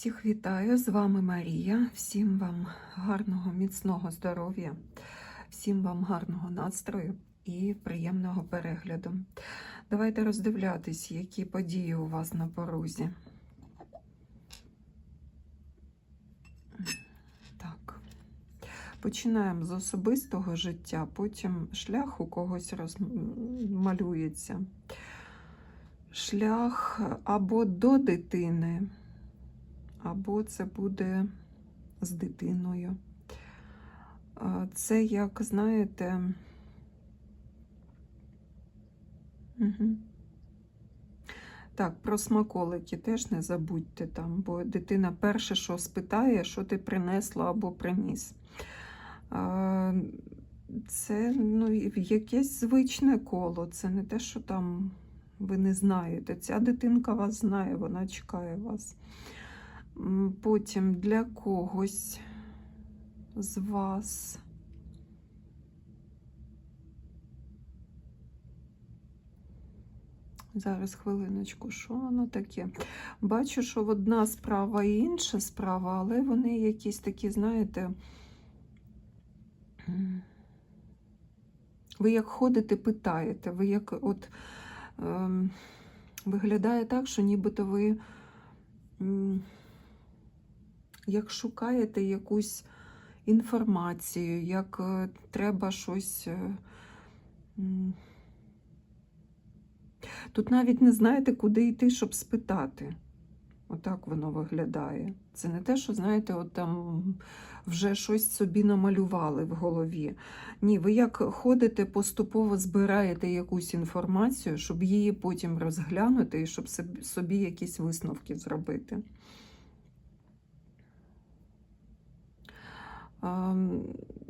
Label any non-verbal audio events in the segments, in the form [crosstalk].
Всіх вітаю, з вами Марія. Всім вам гарного, міцного здоров'я, всім вам гарного настрою і приємного перегляду. Давайте роздивлятись, які події у вас на порозі. Так. Починаємо з особистого життя, потім шлях у когось розмалюється. Шлях або до дитини, або це буде з дитиною. Це, як знаєте, угу. так, про смаколики теж не забудьте там, бо дитина перше, що спитає, що ти принесла або приніс. Це ну, якесь звичне коло, це не те, що там ви не знаєте. Ця дитинка вас знає, вона чекає вас. Потім для когось з вас. Зараз хвилиночку, що воно таке? Бачу, що одна справа і інша справа, але вони якісь такі, знаєте, ви як ходите, питаєте, ви як от ем, виглядає так, що нібито ви м, як шукаєте якусь інформацію, як е, треба щось. е. Тут навіть не знаєте, куди йти, щоб спитати. Отак воно виглядає. Це не те, що, знаєте, от там вже щось собі намалювали в голові. Ні, ви як ходите, поступово збираєте якусь інформацію, щоб її потім розглянути і щоб собі- собі якісь висновки зробити.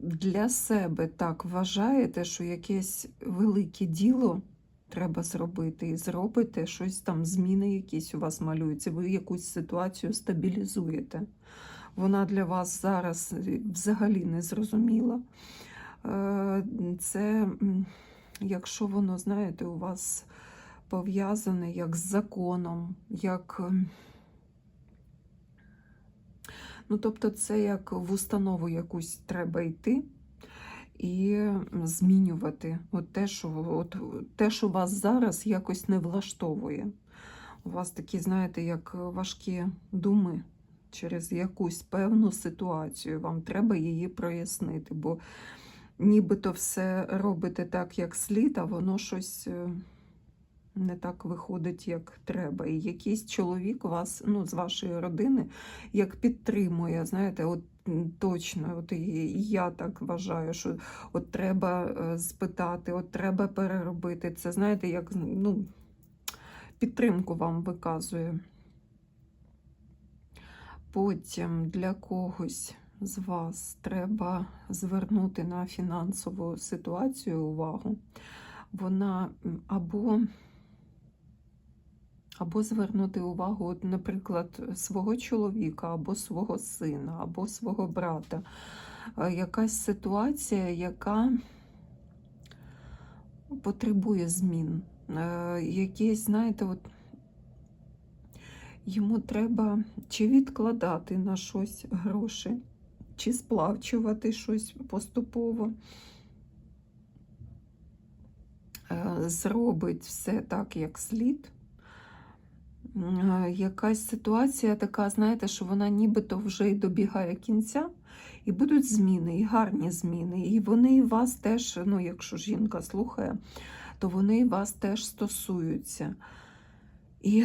Для себе так вважаєте, що якесь велике діло треба зробити, і зробите щось там, зміни якісь у вас малюються, ви якусь ситуацію стабілізуєте. Вона для вас зараз е, взагалі не зрозуміла. Е, Це, якщо воно, знаєте, у вас пов'язане як з законом, як. Ну, тобто, це як в установу якусь треба йти і змінювати от те, що, от, те, що вас зараз якось не влаштовує. У вас такі, знаєте, як важкі думи через якусь певну ситуацію. Вам треба її прояснити, бо нібито все робите так, як слід, а воно щось е, не так виходить, як треба. І якийсь чоловік вас, ну, з вашої родини, як підтримує, знаєте, от точно, от і я так вважаю, що от треба е, спитати, от треба переробити. Це, знаєте, як ну, підтримку вам виказує. Потім для когось з вас треба звернути на фінансову ситуацію увагу. Вона або або звернути увагу, наприклад, свого чоловіка, або свого сина, або свого брата. Е, Якась ситуація, яка потребує змін. Е, Якісь, знаєте, от йому треба чи відкладати на щось гроші, чи сплачувати щось поступово. Е, Зробить все так, як слід. Е, якась ситуація така, знаєте, що вона нібито вже й добігає кінця, і будуть зміни, і гарні зміни. І вони вас теж, ну, якщо жінка слухає, то вони вас теж стосуються. І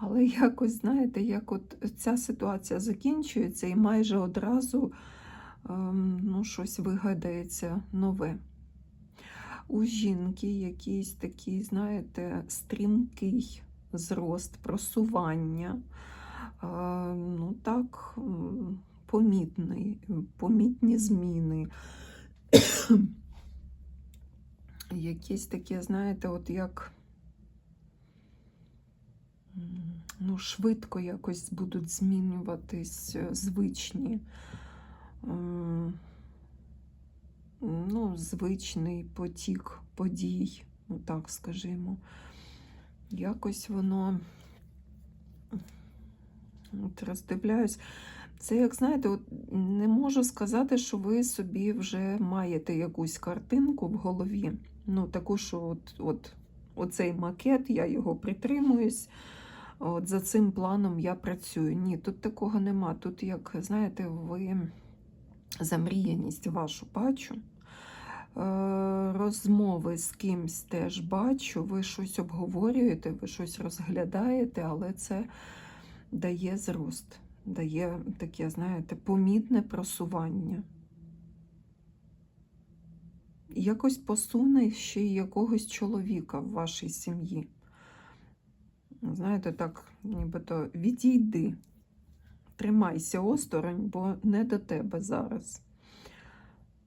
Але якось, знаєте, як от ця ситуація закінчується, і майже одразу ем, ну, щось вигадається нове у жінки якийсь такий, знаєте, стрімкий зрост, просування. Е, Ну так, помітний, помітні зміни. Якісь такі, знаєте, от як ну, швидко якось будуть змінюватись е, звичні. Ну, звичний потік подій, ну так скажімо. якось воно от роздивляюсь. Це, як знаєте, от не можу сказати, що ви собі вже маєте якусь картинку в голові. Ну, таку, що от, от, оцей макет, я його притримуюсь. От за цим планом я працюю. Ні, тут такого нема. Тут, як знаєте, ви замріяність вашу бачу. Е, Розмови з кимсь теж бачу, ви щось обговорюєте, ви щось розглядаєте, але це дає зрост, дає таке, знаєте, помітне просування. Якось посуне ще й якогось чоловіка в вашій сім'ї. Знаєте, так, нібито відійди, тримайся осторонь, бо не до тебе зараз.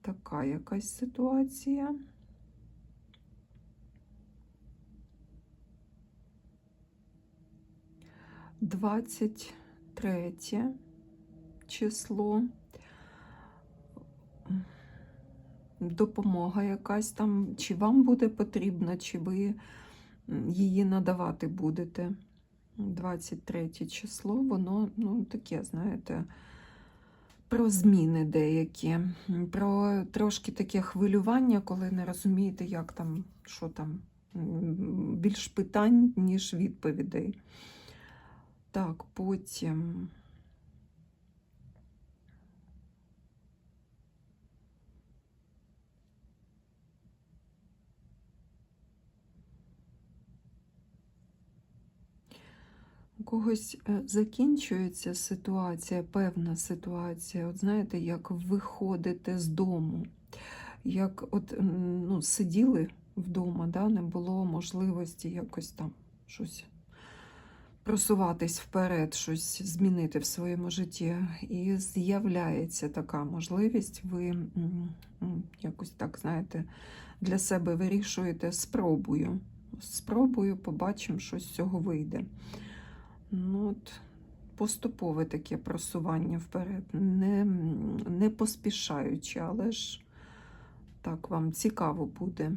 Така якась ситуація. Двадцять третє число. Допомога якась там, чи вам буде потрібна, чи ви її надавати будете. 23 число, воно ну, таке, знаєте, про зміни деякі, про трошки таке хвилювання, коли не розумієте, як там, що там, більш питань, ніж відповідей. Так, потім. Когось е, закінчується ситуація, певна ситуація. От знаєте, як виходите з дому, як от ну, сиділи вдома, да, не було можливості якось там щось просуватись вперед, щось змінити в своєму житті. І з'являється така можливість, ви якось так, знаєте, для себе вирішуєте спробую. Спробую, побачимо, що з цього вийде. Ну, от, Поступове таке просування вперед, не, не поспішаючи, але ж так вам цікаво буде.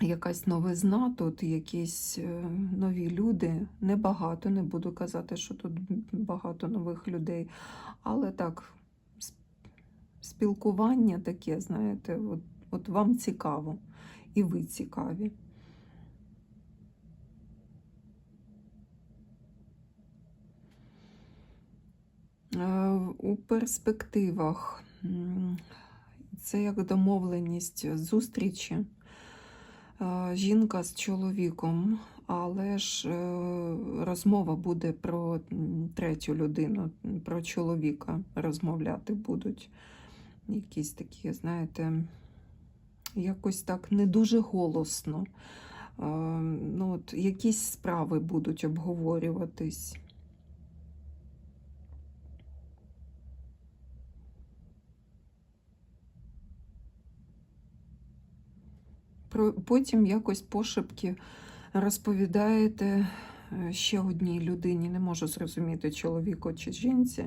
Якась новизна, тут якісь е, нові люди. Небагато, не буду казати, що тут багато нових людей, але так, спілкування таке, знаєте, от, от вам цікаво, і ви цікаві. У перспективах це як домовленість зустрічі е, жінка з чоловіком, але ж е, розмова буде про третю людину, про чоловіка розмовляти будуть. Якісь такі, знаєте, якось так не дуже голосно. Ну, от, Якісь справи будуть обговорюватись. Потім якось пошепки розповідаєте е, ще одній людині, не можу зрозуміти, чоловіку чи жінці,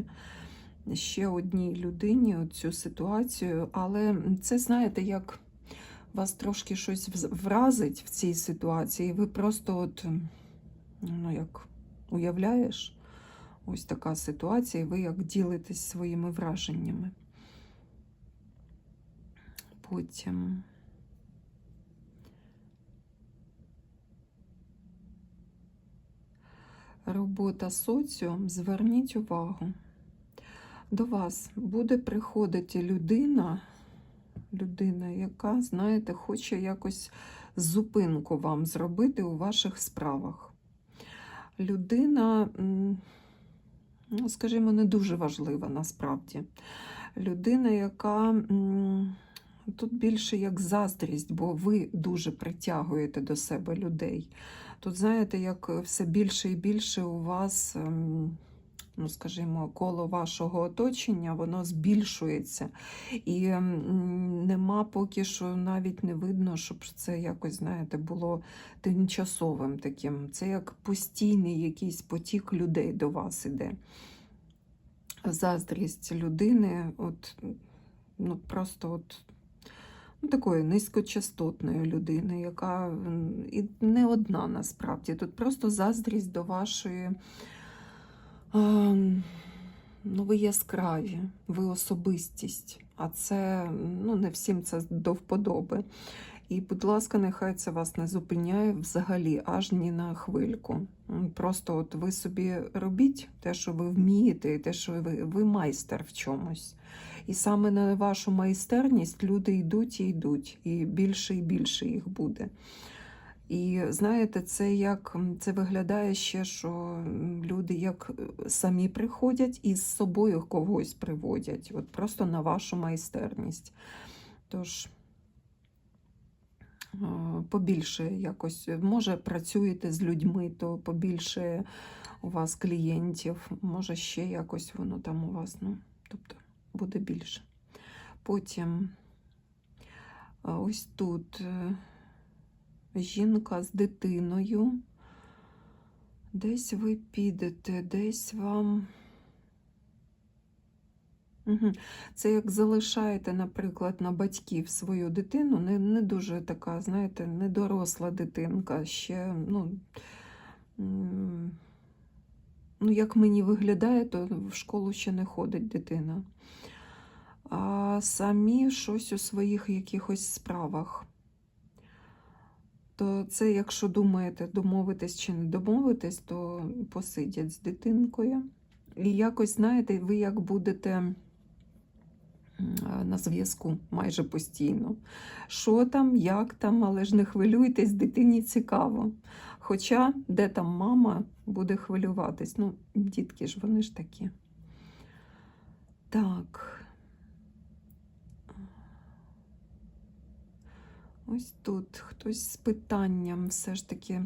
ще одній людині цю ситуацію, але це, знаєте, як вас трошки щось вразить в цій ситуації, ви просто от, ну як уявляєш, ось така ситуація, і ви як ділитесь своїми враженнями. Потім. Робота соціум, зверніть увагу. До вас буде приходити людина, людина, яка, знаєте, хоче якось зупинку вам зробити у ваших справах. Людина, ну, скажімо, не дуже важлива насправді. Людина, яка тут більше як заздрість, бо ви дуже притягуєте до себе людей. Тут, знаєте, як все більше і більше у вас, ем, ну, скажімо, коло вашого оточення, воно збільшується. І ем, нема поки що навіть не видно, щоб це якось, знаєте, було тимчасовим таким. Це як постійний якийсь потік людей до вас іде. Заздрість людини, от, ну, просто от ну, такої низькочастотної людини, яка і не одна насправді. Тут просто заздрість до вашої. Ну, ви яскраві, ви особистість, а це ну, не всім це до вподоби. І, будь ласка, нехай це вас не зупиняє взагалі аж ні на хвильку. Просто от ви собі робіть те, що ви вмієте, і те, що ви, ви майстер в чомусь. І саме на вашу майстерність люди йдуть і йдуть, і більше і більше їх буде. І знаєте, це як це виглядає ще, що люди як е, самі приходять і з собою когось приводять, от просто на вашу майстерність. Тож побільше якось, може, працюєте з людьми, то побільше у вас клієнтів, може ще якось воно там у вас, ну, тобто буде більше. Потім ось тут. е, жінка з дитиною. Десь ви підете, десь вам. Це як залишаєте, наприклад, на батьків свою дитину, не, не дуже така, знаєте, не доросла дитинка, ще, ну, ну, як мені виглядає, то в школу ще не ходить дитина. А самі щось у своїх якихось справах то це, якщо думаєте, домовитись чи не домовитись, то посидять з дитинкою. І якось, знаєте, ви як будете на зв'язку майже постійно. Що там, як там, але ж не хвилюйтесь, дитині цікаво. Хоча, де там мама буде хвилюватись. Ну, дітки ж, вони ж такі. Так. Ось тут хтось з питанням все ж таки,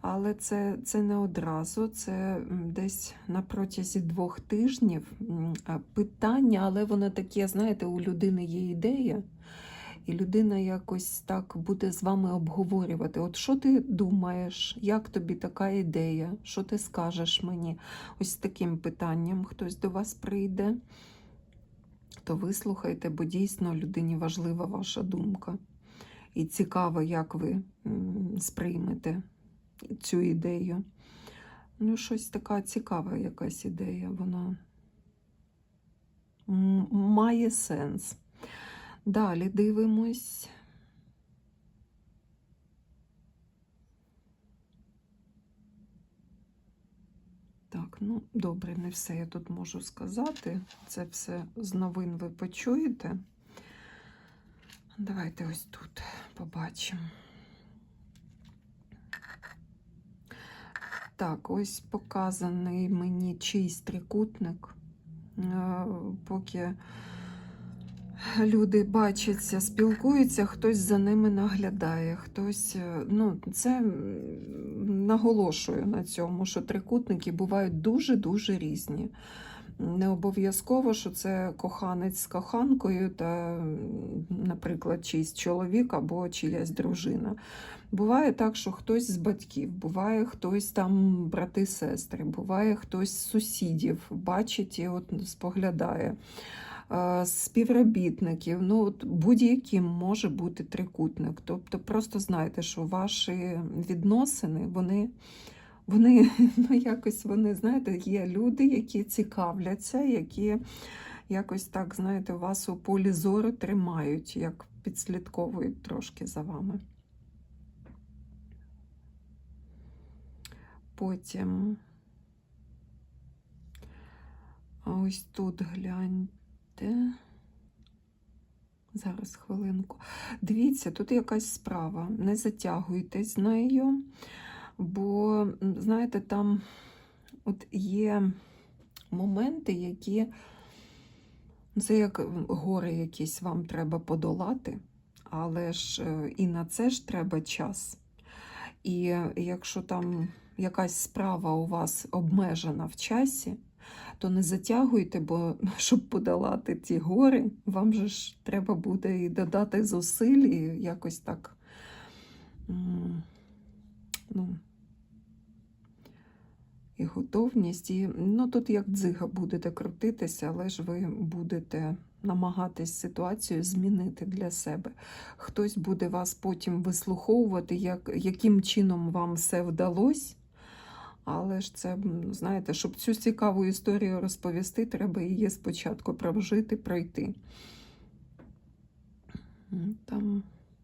але це, це не одразу, це десь на протязі двох тижнів питання, але воно таке, знаєте, у людини є ідея, і людина якось так буде з вами обговорювати. От що ти думаєш, як тобі така ідея, що ти скажеш мені? Ось таким питанням хтось до вас прийде, то вислухайте, бо дійсно людині важлива ваша думка. І цікаво, як ви сприймете цю ідею. Ну, щось така цікава якась ідея, вона має сенс. Далі дивимось. Так, ну добре, не все я тут можу сказати. Це все з новин ви почуєте. Давайте ось тут побачимо. Так, ось показаний мені чийсь трикутник. Е, Поки люди бачаться, спілкуються, хтось за ними наглядає, хтось. е, Ну, це наголошую на цьому, що трикутники бувають дуже-дуже різні. Не обов'язково, що це коханець з коханкою та, наприклад, чийсь чоловік або чиясь дружина. Буває так, що хтось з батьків, буває хтось там брати-сестри, буває хтось з сусідів бачить і от споглядає. Співробітників, ну от будь-яким може бути трикутник. Тобто просто знайте, що ваші відносини, вони вони [laughs] ну, якось вони, знаєте, є люди, які цікавляться, які якось так, знаєте, вас у полі зору тримають, як підслідковують трошки за вами. Потім ось тут гляньте. Зараз хвилинку. Дивіться, тут якась справа. Не затягуйтесь з нею. Бо, знаєте, там от є моменти, які ну, це як гори якісь вам треба подолати, але ж е, і на це ж треба час. І якщо там якась справа у вас обмежена в часі, то не затягуйте, бо [laughs] щоб подолати ті гори, вам же ж треба буде і додати зусиль, і якось так. Ну, і готовність. І, ну, тут як дзига будете крутитися, але ж ви будете намагатись ситуацію змінити для себе. Хтось буде вас потім вислуховувати, як, яким чином вам все вдалося. Але ж це, знаєте, щоб цю цікаву історію розповісти, треба її спочатку прожити, пройти. Там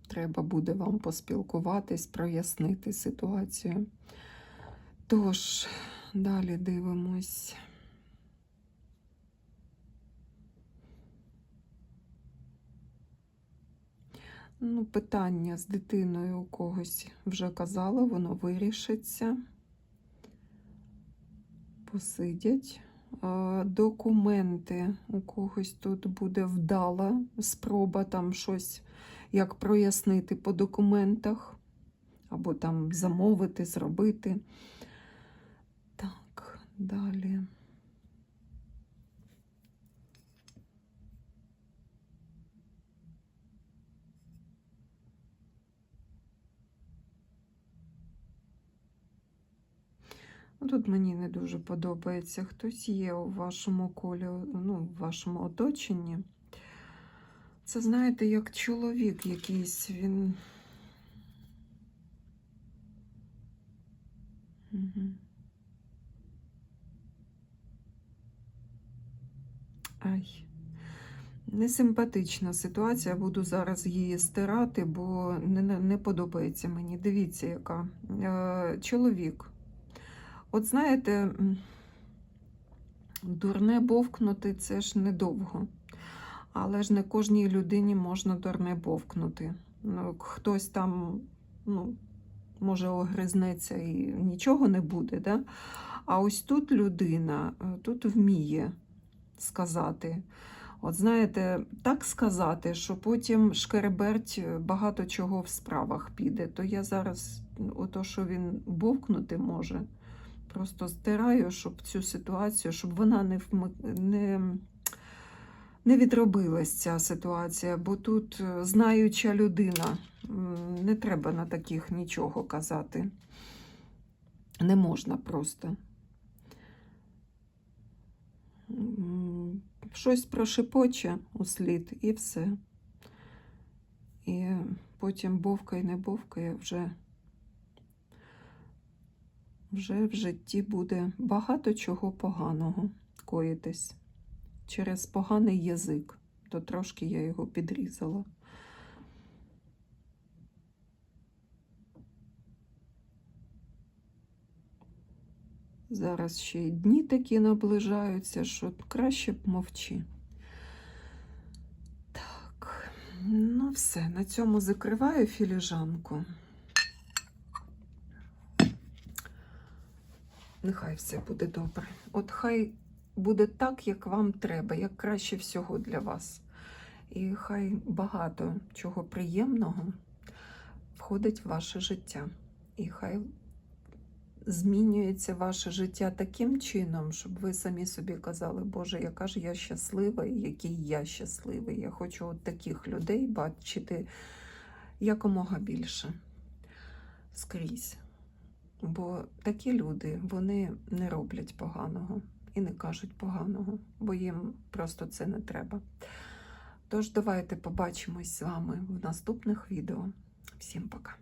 треба буде вам поспілкуватись, прояснити ситуацію. Тож, далі дивимось. Ну, питання з дитиною у когось вже казала, воно вирішиться. Посидять. Документи у когось тут буде вдала спроба там щось як прояснити по документах, або там замовити, зробити. Так, далі. Ну, Тут мені не дуже подобається. Хтось є у вашому колі, ну, в вашому оточенні. Це, знаєте, як чоловік якийсь, він. Угу. Ай. Несимпатична ситуація, буду зараз її стирати, бо не, не не подобається мені. Дивіться, яка. Е, чоловік. От знаєте, дурне бовкнути це ж недовго. Але ж не кожній людині можна дурне бовкнути. Ну, хтось там, ну, може, огризнеться і нічого не буде. Да? А ось тут людина е, тут вміє сказати. От знаєте, так сказати, що потім шкереберть багато чого в справах піде. То я зараз, ото, що він бовкнути може, просто стираю, щоб цю ситуацію, щоб вона не не, не відробилась ця ситуація, бо тут е, знаюча людина, не треба на таких нічого казати. Не можна просто. Щось прошепоче у слід і все. І потім бовкає, не бовкає, вже, вже в житті буде багато чого поганого коїтись через поганий язик. То трошки я його підрізала. Зараз ще й дні такі наближаються, що краще б мовчи. Так, ну все, на цьому закриваю філіжанку. Нехай все буде добре. От хай буде так, як вам треба, як краще всього для вас. І хай багато чого приємного входить в ваше життя. І хай змінюється ваше життя таким чином, щоб ви самі собі казали, Боже, яка ж я щаслива, і який я щасливий. Я хочу от таких людей бачити якомога більше скрізь. Бо такі люди вони не роблять поганого і не кажуть поганого, бо їм просто це не треба. Тож давайте побачимось з вами в наступних відео. Всім пока!